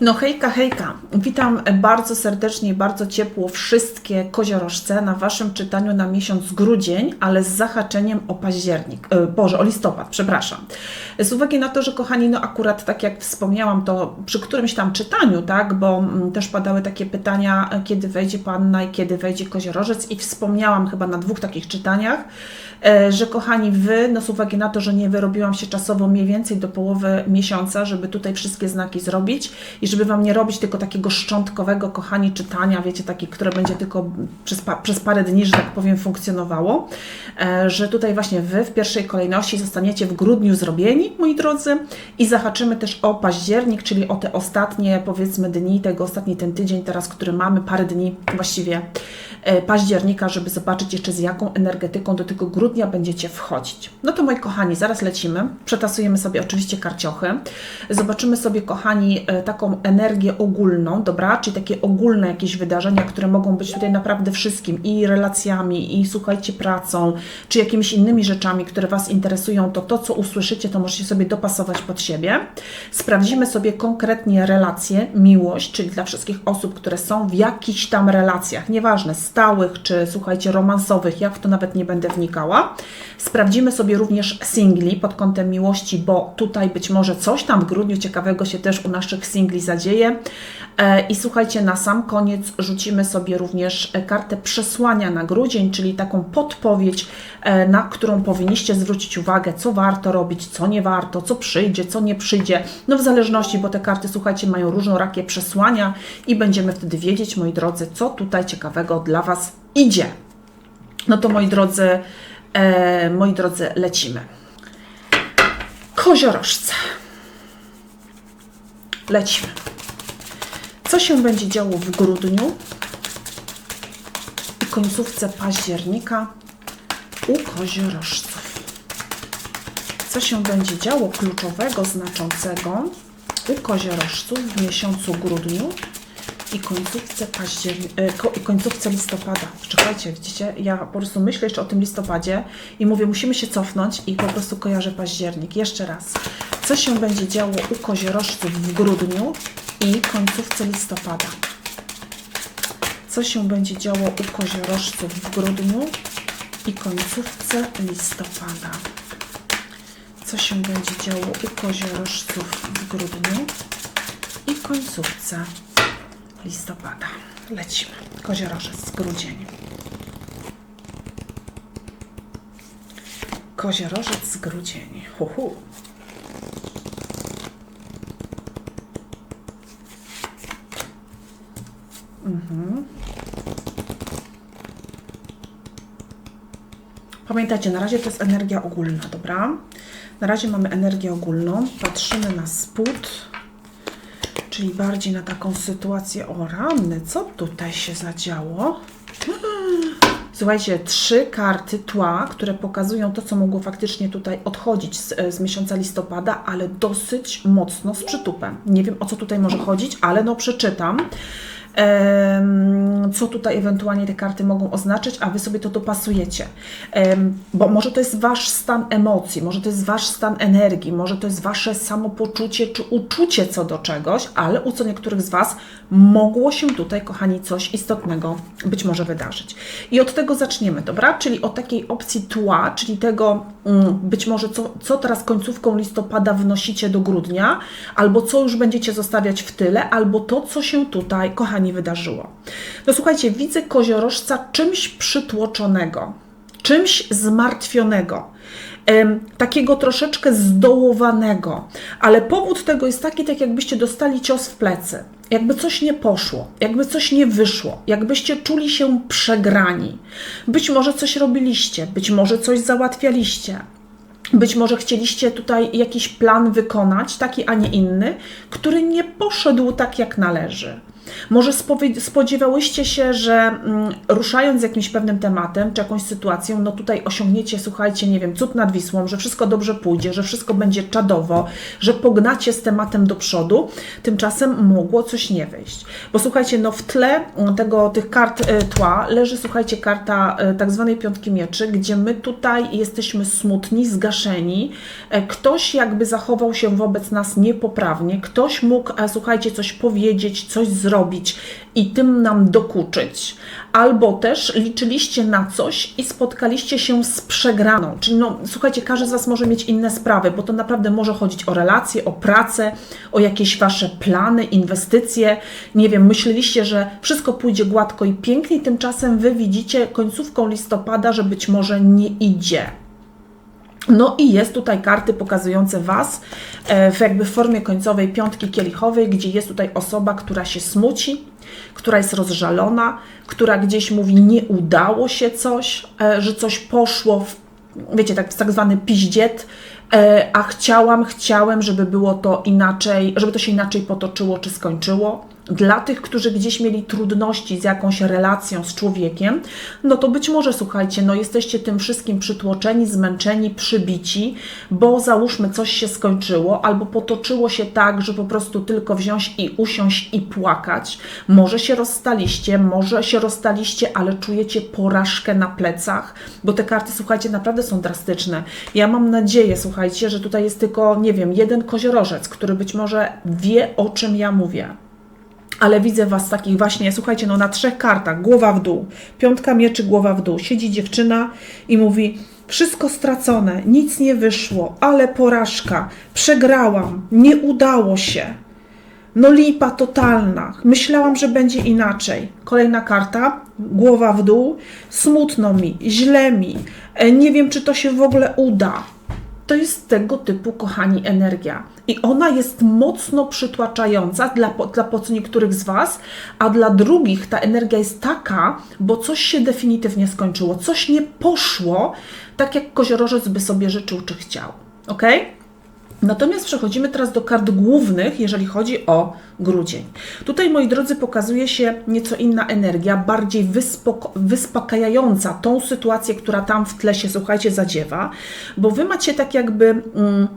No hejka, hejka. Witam bardzo serdecznie bardzo ciepło wszystkie koziorożce na Waszym czytaniu na miesiąc grudzień, ale z zahaczeniem o październik, e, Boże, o listopad, przepraszam. Z uwagi na to, że kochani, no akurat tak jak wspomniałam, to przy którymś tam czytaniu, tak, bo mm, też padały takie pytania, e, kiedy wejdzie Panna i kiedy wejdzie koziorożec i wspomniałam chyba na dwóch takich czytaniach, że kochani, Wy, no z uwagi na to, że nie wyrobiłam się czasowo mniej więcej do połowy miesiąca, żeby tutaj wszystkie znaki zrobić i żeby Wam nie robić tylko takiego szczątkowego, kochani, czytania, wiecie, takie, które będzie tylko przez, pa, przez parę dni, że tak powiem, funkcjonowało, e, że tutaj właśnie Wy w pierwszej kolejności zostaniecie w grudniu zrobieni, moi drodzy, i zahaczymy też o październik, czyli o te ostatnie, powiedzmy, dni, tego ostatni ten tydzień teraz, który mamy, parę dni właściwie. e, października, żeby zobaczyć jeszcze z jaką energetyką do tego grudnia będziecie wchodzić. No to moi kochani, zaraz lecimy, przetasujemy sobie oczywiście karciochy, zobaczymy sobie, kochani, e, taką energię ogólną, dobra, czyli takie ogólne jakieś wydarzenia, które mogą być tutaj naprawdę wszystkim. I relacjami, i słuchajcie, pracą, czy jakimiś innymi rzeczami, które Was interesują, to to, co usłyszycie, to możecie sobie dopasować pod siebie. Sprawdzimy sobie konkretnie relacje, miłość, czyli dla wszystkich osób, które są w jakichś tam relacjach, nieważne, stałych, czy słuchajcie, romansowych, jak w to nawet nie będę wnikała. Sprawdzimy sobie również singli pod kątem miłości, bo tutaj być może coś tam w grudniu ciekawego się też u naszych singli zadzieje. E, I słuchajcie, na sam koniec rzucimy sobie również e, kartę przesłania na grudzień, czyli taką podpowiedź, e, na którą powinniście zwrócić uwagę, co warto robić, co nie warto, co przyjdzie, co nie przyjdzie. No w zależności, bo te karty, słuchajcie, mają różnorakie przesłania i będziemy wtedy wiedzieć, moi drodzy, co tutaj ciekawego dla Was idzie. No to moi drodzy, e, moi drodzy, lecimy. Koziorożce. Lecimy. Co się będzie działo w grudniu i końcówce października u koziorożców? Co się będzie działo kluczowego, znaczącego u koziorożców w miesiącu grudniu i końcówce października, i końcówce listopada. Czekajcie, widzicie, ja po prostu myślę jeszcze o tym listopadzie i mówię, musimy się cofnąć i po prostu kojarzę październik. Jeszcze raz. Co się będzie działo u koziorożców w grudniu i końcówce listopada? Co się będzie działo u koziorożców w grudniu i końcówce listopada? Co się będzie działo u koziorożców w grudniu i końcówce listopada. Lecimy. Koziorożec, grudzień. Koziorożec, grudzień. Hu, hu. Mhm. Pamiętajcie, na razie to jest energia ogólna, dobra? Na razie mamy energię ogólną. Patrzymy na spód czyli bardziej na taką sytuację o ranny, co tutaj się zadziało? Słuchajcie, trzy karty tła, które pokazują to, co mogło faktycznie tutaj odchodzić z, z miesiąca listopada, ale dosyć mocno z przytupem. Nie wiem, o co tutaj może chodzić, ale no przeczytam co tutaj ewentualnie te karty mogą oznaczyć, a Wy sobie to dopasujecie. Bo może to jest Wasz stan emocji, może to jest Wasz stan energii, może to jest Wasze samopoczucie czy uczucie co do czegoś, ale u co niektórych z Was mogło się tutaj, kochani, coś istotnego być może wydarzyć. I od tego zaczniemy, dobra? Czyli od takiej opcji tła, czyli tego mm, być może co, co teraz końcówką listopada wnosicie do grudnia, albo co już będziecie zostawiać w tyle, albo to, co się tutaj, kochani, wydarzyło. No słuchajcie, widzę koziorożca czymś przytłoczonego, czymś zmartwionego takiego troszeczkę zdołowanego, ale powód tego jest taki, tak jakbyście dostali cios w plecy, jakby coś nie poszło, jakby coś nie wyszło, jakbyście czuli się przegrani. Być może coś robiliście, być może coś załatwialiście. Być może chcieliście tutaj jakiś plan wykonać, taki, a nie inny, który nie poszedł tak, jak należy. Może spodziewałyście się, że mm, ruszając z jakimś pewnym tematem czy jakąś sytuacją, no tutaj osiągniecie, słuchajcie, nie wiem, cud nad Wisłą, że wszystko dobrze pójdzie, że wszystko będzie czadowo, że pognacie z tematem do przodu. Tymczasem mogło coś nie wyjść. Bo słuchajcie, no w tle tego, tych kart e, tła leży, słuchajcie, karta e, tak zwanej piątki mieczy, gdzie my tutaj jesteśmy smutni, zgaszeni. E, ktoś jakby zachował się wobec nas niepoprawnie, ktoś mógł, słuchajcie, coś powiedzieć, coś zrobić i tym nam dokuczyć. Albo też liczyliście na coś i spotkaliście się z przegraną. Czyli no, słuchajcie, każdy z Was może mieć inne sprawy, bo to naprawdę może chodzić o relacje, o pracę, o jakieś Wasze plany, inwestycje. Nie wiem, myśleliście, że wszystko pójdzie gładko i pięknie, tymczasem Wy widzicie końcówką listopada, że być może nie idzie. No i jest tutaj karty pokazujące Was e, w jakby w formie końcowej piątki kielichowej, gdzie jest tutaj osoba, która się smuci, która jest rozżalona, która gdzieś mówi, nie udało się coś, e, że coś poszło w, wiecie, tak, tak zwany piździet, e, a chciałam, chciałem, żeby było to inaczej, żeby to się inaczej potoczyło czy skończyło dla tych, którzy gdzieś mieli trudności z jakąś relacją z człowiekiem, no to być może, słuchajcie, no jesteście tym wszystkim przytłoczeni, zmęczeni, przybici, bo załóżmy coś się skończyło, albo potoczyło się tak, że po prostu tylko wziąć i usiąść i płakać. Może się rozstaliście, może się rozstaliście, ale czujecie porażkę na plecach, bo te karty, słuchajcie, naprawdę są drastyczne. Ja mam nadzieję, słuchajcie, że tutaj jest tylko, nie wiem, jeden koziorożec, który być może wie, o czym ja mówię ale widzę Was takich właśnie, słuchajcie, no na trzech kartach, głowa w dół, piątka mieczy, głowa w dół. Siedzi dziewczyna i mówi, wszystko stracone, nic nie wyszło, ale porażka, przegrałam, nie udało się. No lipa totalna. Myślałam, że będzie inaczej. Kolejna karta, głowa w dół. Smutno mi, źle mi. E, nie wiem, czy to się w ogóle uda to jest tego typu, kochani, energia. I ona jest mocno przytłaczająca dla, dla po niektórych z Was, a dla drugich ta energia jest taka, bo coś się definitywnie skończyło, coś nie poszło tak, jak koziorożec by sobie życzył czy chciał. ok? Natomiast przechodzimy teraz do kart głównych, jeżeli chodzi o grudzień. Tutaj, moi drodzy, pokazuje się nieco inna energia, bardziej wyspokajająca tą sytuację, która tam w tle się, słuchajcie, zadziewa, bo wy macie tak jakby. Mm,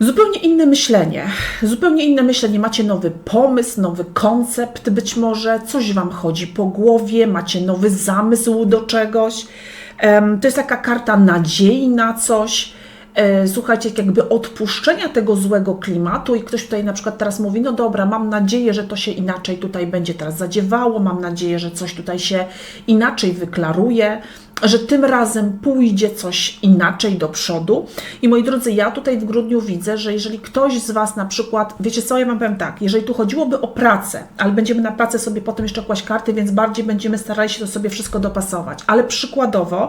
Zupełnie inne myślenie, zupełnie inne myślenie. Macie nowy pomysł, nowy koncept, być może coś Wam chodzi po głowie, macie nowy zamysł do czegoś. To jest taka karta nadziei na coś słuchajcie, jakby odpuszczenia tego złego klimatu i ktoś tutaj na przykład teraz mówi, no dobra, mam nadzieję, że to się inaczej tutaj będzie teraz zadziewało, mam nadzieję, że coś tutaj się inaczej wyklaruje, że tym razem pójdzie coś inaczej do przodu. I moi drodzy, ja tutaj w grudniu widzę, że jeżeli ktoś z Was na przykład, wiecie co, ja Wam powiem tak, jeżeli tu chodziłoby o pracę, ale będziemy na pracę sobie potem jeszcze kłaść karty, więc bardziej będziemy starali się to sobie wszystko dopasować, ale przykładowo,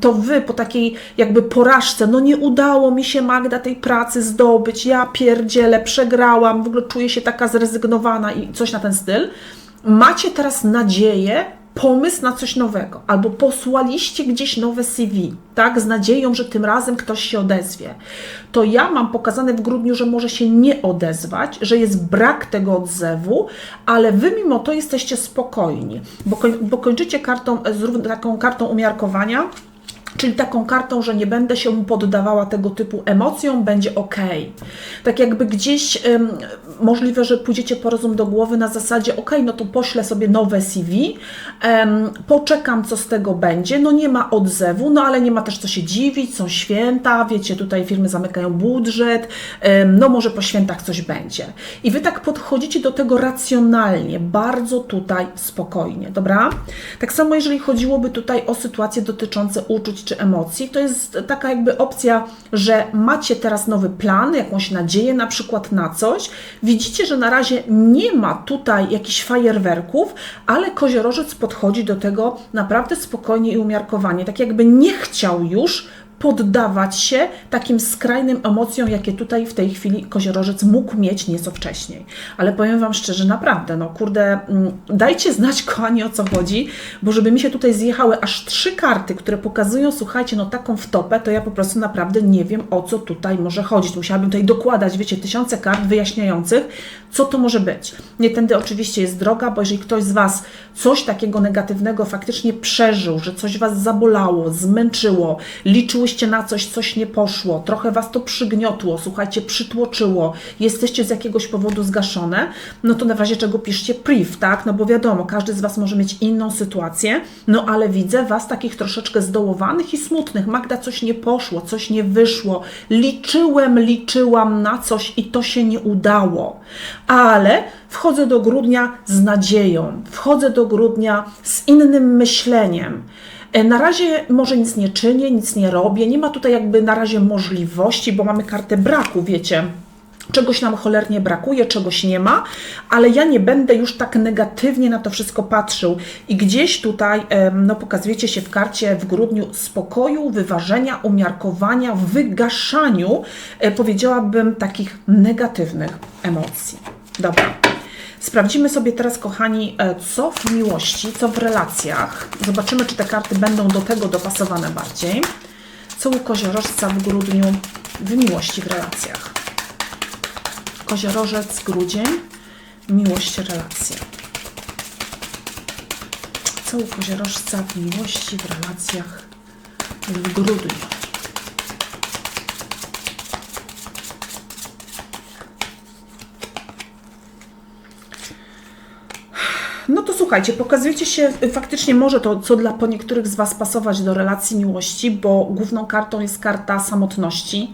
to Wy po takiej jakby porażce, no nie udało mi się Magda tej pracy zdobyć, ja pierdzielę, przegrałam, w ogóle czuję się taka zrezygnowana i coś na ten styl, macie teraz nadzieję, pomysł na coś nowego, albo posłaliście gdzieś nowe CV, tak, z nadzieją, że tym razem ktoś się odezwie, to ja mam pokazane w grudniu, że może się nie odezwać, że jest brak tego odzewu, ale wy mimo to jesteście spokojni, bo, koń, bo kończycie kartą, taką kartą umiarkowania, czyli taką kartą, że nie będę się poddawała tego typu emocjom, będzie ok. Tak jakby gdzieś możliwe, że pójdziecie po rozum do głowy na zasadzie ok, no to poślę sobie nowe CV, poczekam, co z tego będzie. No nie ma odzewu, no ale nie ma też co się dziwić, są święta, wiecie, tutaj firmy zamykają budżet, no może po świętach coś będzie. I wy tak podchodzicie do tego racjonalnie, bardzo tutaj spokojnie, dobra? Tak samo, jeżeli chodziłoby tutaj o sytuacje dotyczące czy emocji, to jest taka jakby opcja, że macie teraz nowy plan, jakąś nadzieję na przykład na coś. Widzicie, że na razie nie ma tutaj jakichś fajerwerków, ale koziorożec podchodzi do tego naprawdę spokojnie i umiarkowanie. Tak jakby nie chciał już poddawać się takim skrajnym emocjom, jakie tutaj w tej chwili koziorożec mógł mieć nieco wcześniej. Ale powiem Wam szczerze, naprawdę, no kurde, mm, dajcie znać, kochani, o co chodzi, bo żeby mi się tutaj zjechały aż trzy karty, które pokazują, słuchajcie, no taką wtopę, to ja po prostu naprawdę nie wiem, o co tutaj może chodzić. Musiałabym tutaj dokładać, wiecie, tysiące kart wyjaśniających, co to może być. Nie tędy oczywiście jest droga, bo jeżeli ktoś z Was coś takiego negatywnego faktycznie przeżył, że coś Was zabolało, zmęczyło, liczyłyście na coś, coś nie poszło, trochę Was to przygniotło, słuchajcie, przytłoczyło, jesteście z jakiegoś powodu zgaszone, no to na razie czego piszcie? Priv, tak? No bo wiadomo, każdy z Was może mieć inną sytuację, no ale widzę Was takich troszeczkę zdołowanych i smutnych. Magda, coś nie poszło, coś nie wyszło, liczyłem, liczyłam na coś i to się nie udało, ale wchodzę do grudnia z nadzieją, wchodzę do grudnia z innym myśleniem. E, Na razie może nic nie czynię, nic nie robię, nie ma tutaj jakby na razie możliwości, bo mamy kartę braku, wiecie. Czegoś nam cholernie brakuje, czegoś nie ma, ale ja nie będę już tak negatywnie na to wszystko patrzył. I gdzieś tutaj no, pokazujecie się w karcie w grudniu spokoju, wyważenia, umiarkowania, wygaszaniu, e, powiedziałabym, takich negatywnych emocji. Dobra. Sprawdzimy sobie teraz, kochani, e, co w miłości, co w relacjach. Zobaczymy, czy te karty będą do tego dopasowane bardziej. Co u koziorożca w grudniu w miłości, w relacjach. Koziorożec, grudzień, miłość, relacja. Co u koziorożca w miłości, w relacjach w grudniu. No to słuchajcie, pokazujecie się, faktycznie może to, co dla po niektórych z Was pasować do relacji miłości, bo główną kartą jest karta samotności,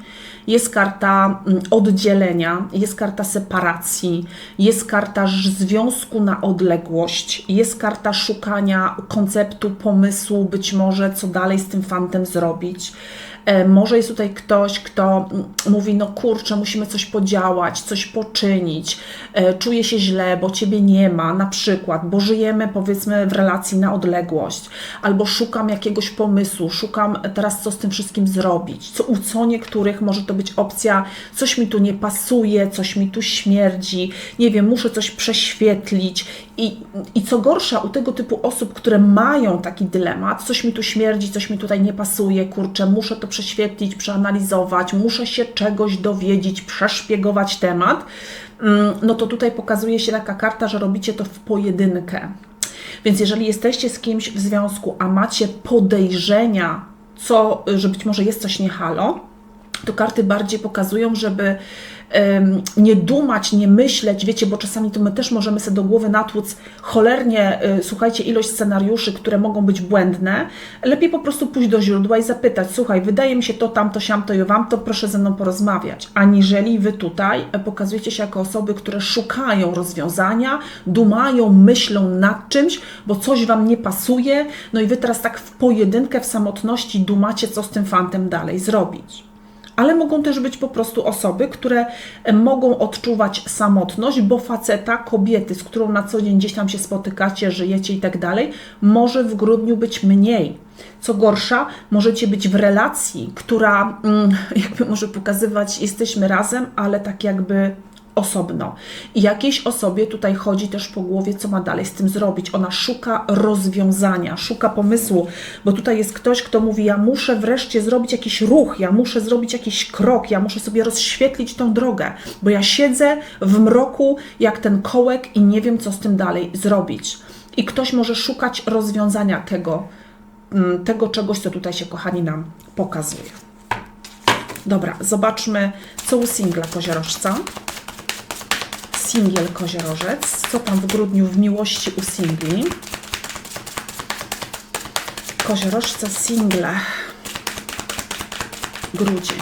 jest karta mm, oddzielenia, jest karta separacji, jest karta związku na odległość, jest karta szukania konceptu, pomysłu, być może co dalej z tym fantem zrobić. E, Może jest tutaj ktoś, kto mm, mówi, no kurczę, musimy coś podziałać, coś poczynić, e, czuję się źle, bo Ciebie nie ma, na przykład, bo żyjemy powiedzmy w relacji na odległość, albo szukam jakiegoś pomysłu, szukam teraz co z tym wszystkim zrobić, co, u co niektórych może to być opcja, coś mi tu nie pasuje, coś mi tu śmierdzi, nie wiem, muszę coś prześwietlić i, i co gorsza, u tego typu osób, które mają taki dylemat, coś mi tu śmierdzi, coś mi tutaj nie pasuje, kurczę, muszę to prześwietlić, przeanalizować, muszę się czegoś dowiedzieć, przeszpiegować temat, mm, no to tutaj pokazuje się taka karta, że robicie to w pojedynkę. Więc jeżeli jesteście z kimś w związku, a macie podejrzenia, co, że być może jest coś nie halo, to karty bardziej pokazują, żeby nie dumać, nie myśleć, wiecie, bo czasami to my też możemy sobie do głowy natłuc cholernie, y, słuchajcie, ilość scenariuszy, które mogą być błędne. Lepiej po prostu pójść do źródła i zapytać, słuchaj, wydaje mi się to, tamto, siamto i wam, to proszę ze mną porozmawiać. Aniżeli wy tutaj pokazujecie się jako osoby, które szukają rozwiązania, dumają, myślą nad czymś, bo coś wam nie pasuje, no i wy teraz tak w pojedynkę, w samotności dumacie, co z tym fantem dalej zrobić ale mogą też być po prostu osoby, które e, mogą odczuwać samotność, bo faceta, kobiety, z którą na co dzień gdzieś tam się spotykacie, żyjecie i tak dalej, może w grudniu być mniej. Co gorsza, możecie być w relacji, która mm, jakby może pokazywać, jesteśmy razem, ale tak jakby osobno. I jakiejś osobie tutaj chodzi też po głowie, co ma dalej z tym zrobić. Ona szuka rozwiązania, szuka pomysłu, bo tutaj jest ktoś, kto mówi: Ja muszę wreszcie zrobić jakiś ruch, ja muszę zrobić jakiś krok, ja muszę sobie rozświetlić tą drogę, bo ja siedzę w mroku jak ten kołek i nie wiem, co z tym dalej zrobić. I ktoś może szukać rozwiązania tego, mm, tego czegoś, co tutaj się, kochani, nam pokazuje. Dobra, zobaczmy, co u singla koziorożca singiel koziorożec. Co tam w grudniu w miłości u singli? Koziorożca single. Grudzień.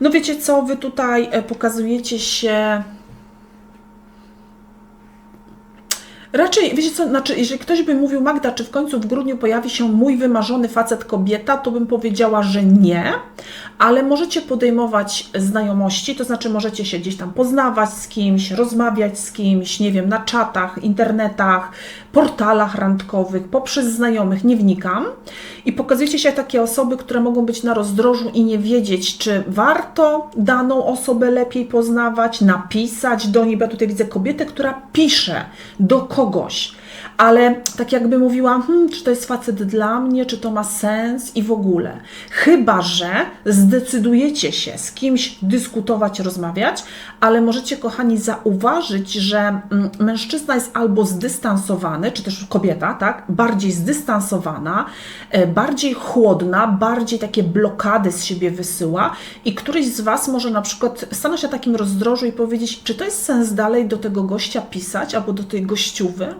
No wiecie co, wy tutaj e, pokazujecie się Raczej, wiecie co, znaczy, jeżeli ktoś by mówił, Magda, czy w końcu w grudniu pojawi się mój wymarzony facet kobieta, to bym powiedziała, że nie, ale możecie podejmować znajomości, to znaczy możecie się gdzieś tam poznawać z kimś, rozmawiać z kimś, nie wiem, na czatach, internetach, portalach randkowych, poprzez znajomych, nie wnikam. I pokazujecie się takie osoby, które mogą być na rozdrożu i nie wiedzieć, czy warto daną osobę lepiej poznawać, napisać do niej, bo ja tutaj widzę kobietę, która pisze do kogoś Logos. Ale tak jakby mówiła, hmm, czy to jest facet dla mnie, czy to ma sens i w ogóle. Chyba, że zdecydujecie się z kimś dyskutować, rozmawiać, ale możecie, kochani, zauważyć, że mm, mężczyzna jest albo zdystansowany, czy też kobieta, tak, bardziej zdystansowana, e, bardziej chłodna, bardziej takie blokady z siebie wysyła i któryś z Was może na przykład stanąć na takim rozdrożu i powiedzieć, czy to jest sens dalej do tego gościa pisać albo do tej gościuwy?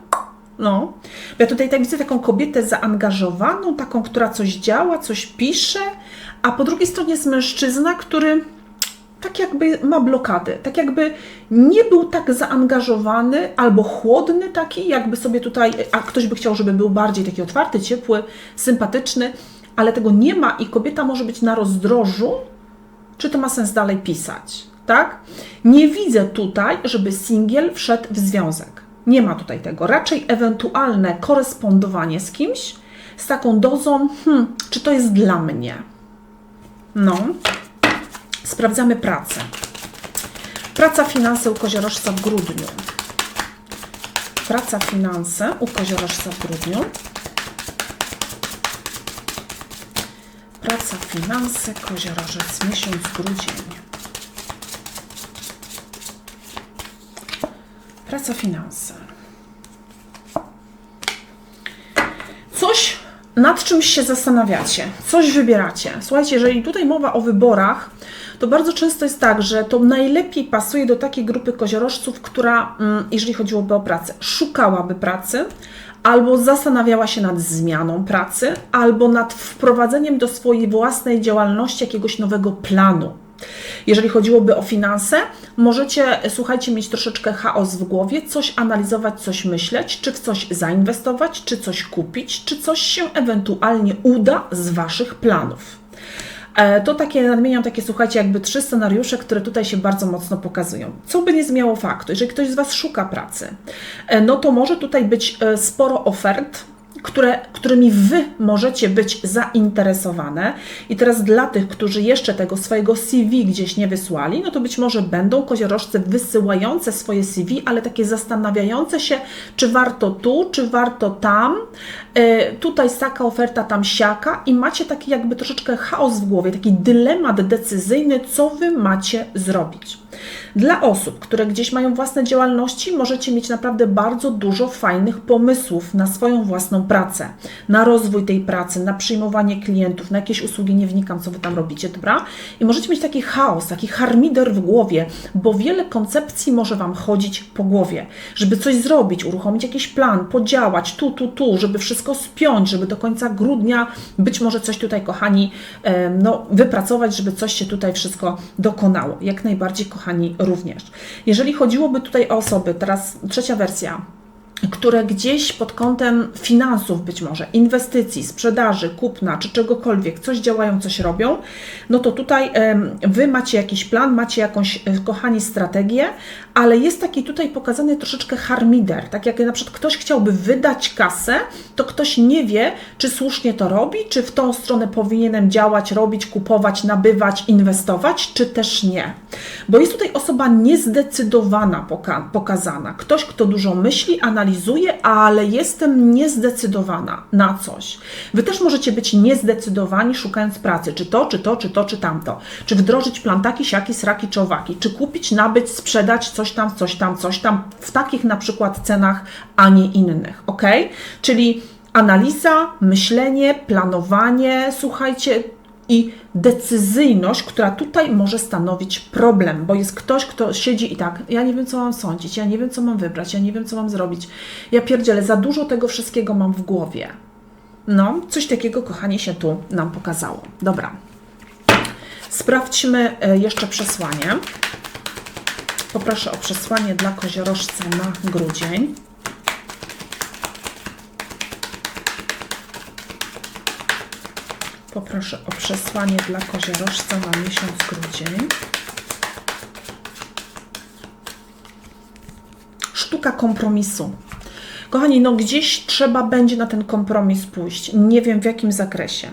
No, ja tutaj tak widzę taką kobietę zaangażowaną, taką, która coś działa, coś pisze, a po drugiej stronie jest mężczyzna, który tak jakby ma blokady, tak jakby nie był tak zaangażowany albo chłodny taki, jakby sobie tutaj, a ktoś by chciał, żeby był bardziej taki otwarty, ciepły, sympatyczny, ale tego nie ma i kobieta może być na rozdrożu, czy to ma sens dalej pisać, tak? Nie widzę tutaj, żeby singiel wszedł w związek. Nie ma tutaj tego. Raczej ewentualne korespondowanie z kimś z taką dozą, hmm, czy to jest dla mnie. No. Sprawdzamy pracę. Praca finanse u koziorożca w grudniu. Praca finanse u koziorożca w grudniu. Praca finanse koziorożec miesiąc grudzień. Praca finanse. Coś, nad czymś się zastanawiacie, coś wybieracie. Słuchajcie, jeżeli tutaj mowa o wyborach, to bardzo często jest tak, że to najlepiej pasuje do takiej grupy koziorożców, która, mm, jeżeli chodziłoby o pracę, szukałaby pracy, albo zastanawiała się nad zmianą pracy, albo nad wprowadzeniem do swojej własnej działalności jakiegoś nowego planu. Jeżeli chodziłoby o finanse, możecie, słuchajcie, mieć troszeczkę chaos w głowie, coś analizować, coś myśleć, czy w coś zainwestować, czy coś kupić, czy coś się ewentualnie uda z Waszych planów. E, to takie, nadmieniam takie, słuchajcie, jakby trzy scenariusze, które tutaj się bardzo mocno pokazują. Co by nie zmiało faktu, jeżeli ktoś z Was szuka pracy, e, no to może tutaj być e, sporo ofert, które, którymi Wy możecie być zainteresowane. I teraz dla tych, którzy jeszcze tego swojego CV gdzieś nie wysłali, no to być może będą koziorożce wysyłające swoje CV, ale takie zastanawiające się, czy warto tu, czy warto tam. E, tutaj taka oferta, tam siaka i macie taki jakby troszeczkę chaos w głowie, taki dylemat decyzyjny, co Wy macie zrobić. Dla osób, które gdzieś mają własne działalności, możecie mieć naprawdę bardzo dużo fajnych pomysłów na swoją własną pracę, na rozwój tej pracy, na przyjmowanie klientów, na jakieś usługi, nie wnikam, co wy tam robicie, dobra? I możecie mieć taki chaos, taki harmider w głowie, bo wiele koncepcji może wam chodzić po głowie, żeby coś zrobić, uruchomić jakiś plan, podziałać tu, tu, tu, żeby wszystko spiąć, żeby do końca grudnia być może coś tutaj, kochani, no, wypracować, żeby coś się tutaj wszystko dokonało. Jak najbardziej, kochani, również. Jeżeli chodziłoby tutaj o osoby, teraz trzecia wersja, które gdzieś pod kątem finansów być może, inwestycji, sprzedaży, kupna czy czegokolwiek, coś działają, coś robią, no to tutaj Wy macie jakiś plan, macie jakąś, e, kochani, strategię, ale jest taki tutaj pokazany troszeczkę harmider, tak jak na przykład ktoś chciałby wydać kasę, to ktoś nie wie, czy słusznie to robi, czy w tą stronę powinienem działać, robić, kupować, nabywać, inwestować, czy też nie. Bo jest tutaj osoba niezdecydowana poka pokazana, ktoś, kto dużo myśli, analizuje, analizuję, ale jestem niezdecydowana na coś. Wy też możecie być niezdecydowani szukając pracy, czy to, czy to, czy to, czy tamto. Czy wdrożyć plan taki, siaki, sraki, czy owaki. Czy kupić, nabyć, sprzedać coś tam, coś tam, coś tam w takich na przykład cenach, a nie innych. Ok? Czyli analiza, myślenie, planowanie, słuchajcie, i decyzyjność, która tutaj może stanowić problem, bo jest ktoś, kto siedzi i tak, ja nie wiem, co mam sądzić, ja nie wiem, co mam wybrać, ja nie wiem, co mam zrobić. Ja pierdzielę, za dużo tego wszystkiego mam w głowie. No, coś takiego, kochanie, się tu nam pokazało. Dobra. Sprawdźmy e, jeszcze przesłanie. Poproszę o przesłanie dla koziorożca na grudzień. Poproszę o przesłanie dla koziorożca na miesiąc grudzień. Sztuka kompromisu. Kochani, no gdzieś trzeba będzie na ten kompromis pójść. Nie wiem w jakim zakresie.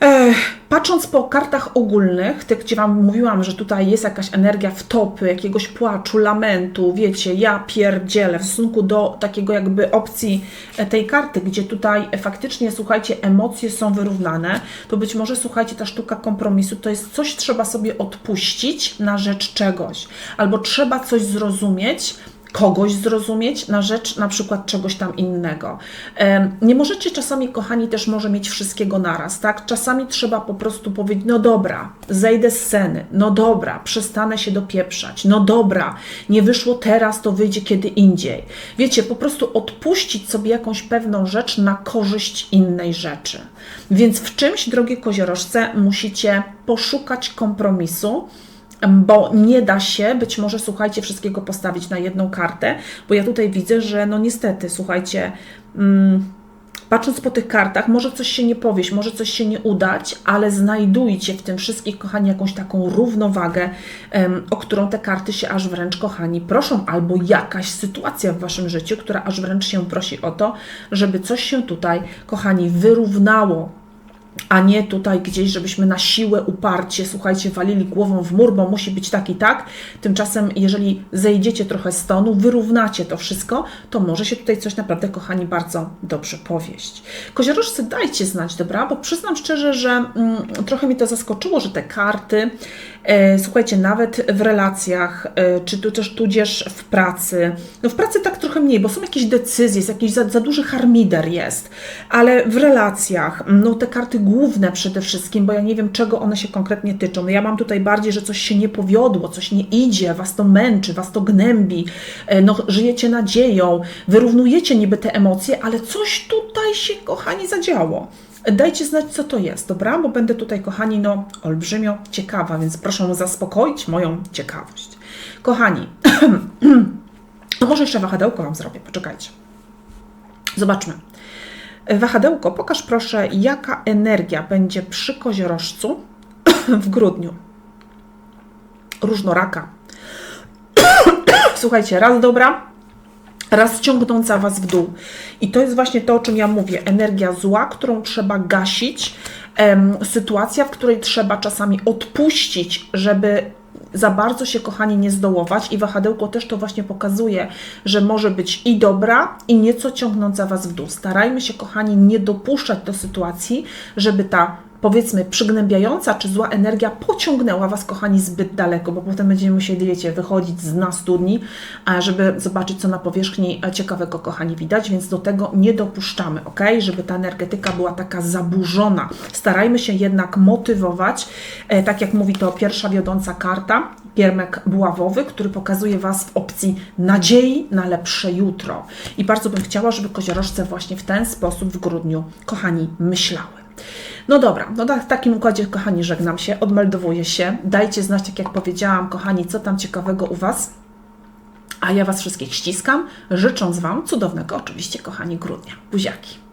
Ech, patrząc po kartach ogólnych, tych, gdzie Wam mówiłam, że tutaj jest jakaś energia wtopy, jakiegoś płaczu, lamentu, wiecie, ja pierdzielę w stosunku do takiego jakby opcji e, tej karty, gdzie tutaj faktycznie, słuchajcie, emocje są wyrównane, to być może, słuchajcie, ta sztuka kompromisu to jest coś trzeba sobie odpuścić na rzecz czegoś, albo trzeba coś zrozumieć, kogoś zrozumieć na rzecz na przykład czegoś tam innego. Nie możecie czasami, kochani, też może mieć wszystkiego naraz, tak? Czasami trzeba po prostu powiedzieć, no dobra, zejdę z sceny, no dobra, przestanę się dopieprzać, no dobra, nie wyszło teraz, to wyjdzie kiedy indziej. Wiecie, po prostu odpuścić sobie jakąś pewną rzecz na korzyść innej rzeczy. Więc w czymś, drogie koziorożce, musicie poszukać kompromisu, bo nie da się być może, słuchajcie, wszystkiego postawić na jedną kartę, bo ja tutaj widzę, że no niestety, słuchajcie, mm, patrząc po tych kartach, może coś się nie powieść, może coś się nie udać, ale znajdujcie w tym wszystkich, kochani, jakąś taką równowagę, o którą te karty się aż wręcz, kochani, proszą, albo jakaś sytuacja w waszym życiu, która aż wręcz się prosi o to, żeby coś się tutaj, kochani, wyrównało a nie tutaj gdzieś, żebyśmy na siłę, uparcie, słuchajcie, walili głową w mur, bo musi być tak i tak. Tymczasem, jeżeli zejdziecie trochę z tonu, wyrównacie to wszystko, to może się tutaj coś naprawdę, kochani, bardzo dobrze powieść. Koziorożcy, dajcie znać, dobra? Bo przyznam szczerze, że mm, trochę mi to zaskoczyło, że te karty, e, słuchajcie, nawet w relacjach, e, czy tu też tudzież w pracy, no w pracy tak trochę mniej, bo są jakieś decyzje, jest jakiś za, za duży harmider jest, ale w relacjach, no te karty główne przede wszystkim, bo ja nie wiem, czego one się konkretnie tyczą. No ja mam tutaj bardziej, że coś się nie powiodło, coś nie idzie, was to męczy, was to gnębi, e, no żyjecie nadzieją, wyrównujecie niby te emocje, ale coś tutaj się, kochani, zadziało. Dajcie znać, co to jest, dobra? Bo będę tutaj, kochani, no olbrzymio ciekawa, więc proszę zaspokoić moją ciekawość. Kochani, może jeszcze wahadełko Wam zrobię, poczekajcie. Zobaczmy. Wahadełko, pokaż proszę, jaka energia będzie przy koziorożcu w grudniu. Różnoraka. Słuchajcie, raz dobra, raz ciągnąca Was w dół. I to jest właśnie to, o czym ja mówię. Energia zła, którą trzeba gasić. Sytuacja, w której trzeba czasami odpuścić, żeby za bardzo się, kochani, nie zdołować. I wahadełko też to właśnie pokazuje, że może być i dobra, i nieco ciągnąca Was w dół. Starajmy się, kochani, nie dopuszczać do sytuacji, żeby ta powiedzmy przygnębiająca czy zła energia pociągnęła Was, kochani, zbyt daleko, bo potem będziemy musieli, wiecie, wychodzić z dna studni, żeby zobaczyć, co na powierzchni e, ciekawego, kochani, widać, więc do tego nie dopuszczamy, ok? Żeby ta energetyka była taka zaburzona. Starajmy się jednak motywować, e, tak jak mówi to pierwsza wiodąca karta, piermek buławowy, który pokazuje Was w opcji nadziei na lepsze jutro. I bardzo bym chciała, żeby koziorożce właśnie w ten sposób w grudniu, kochani, myślały. No dobra, no tak, w takim układzie, kochani, żegnam się, odmeldowuję się. Dajcie znać, tak jak powiedziałam, kochani, co tam ciekawego u Was. A ja Was wszystkich ściskam, życząc Wam cudownego, oczywiście, kochani, grudnia. Buziaki.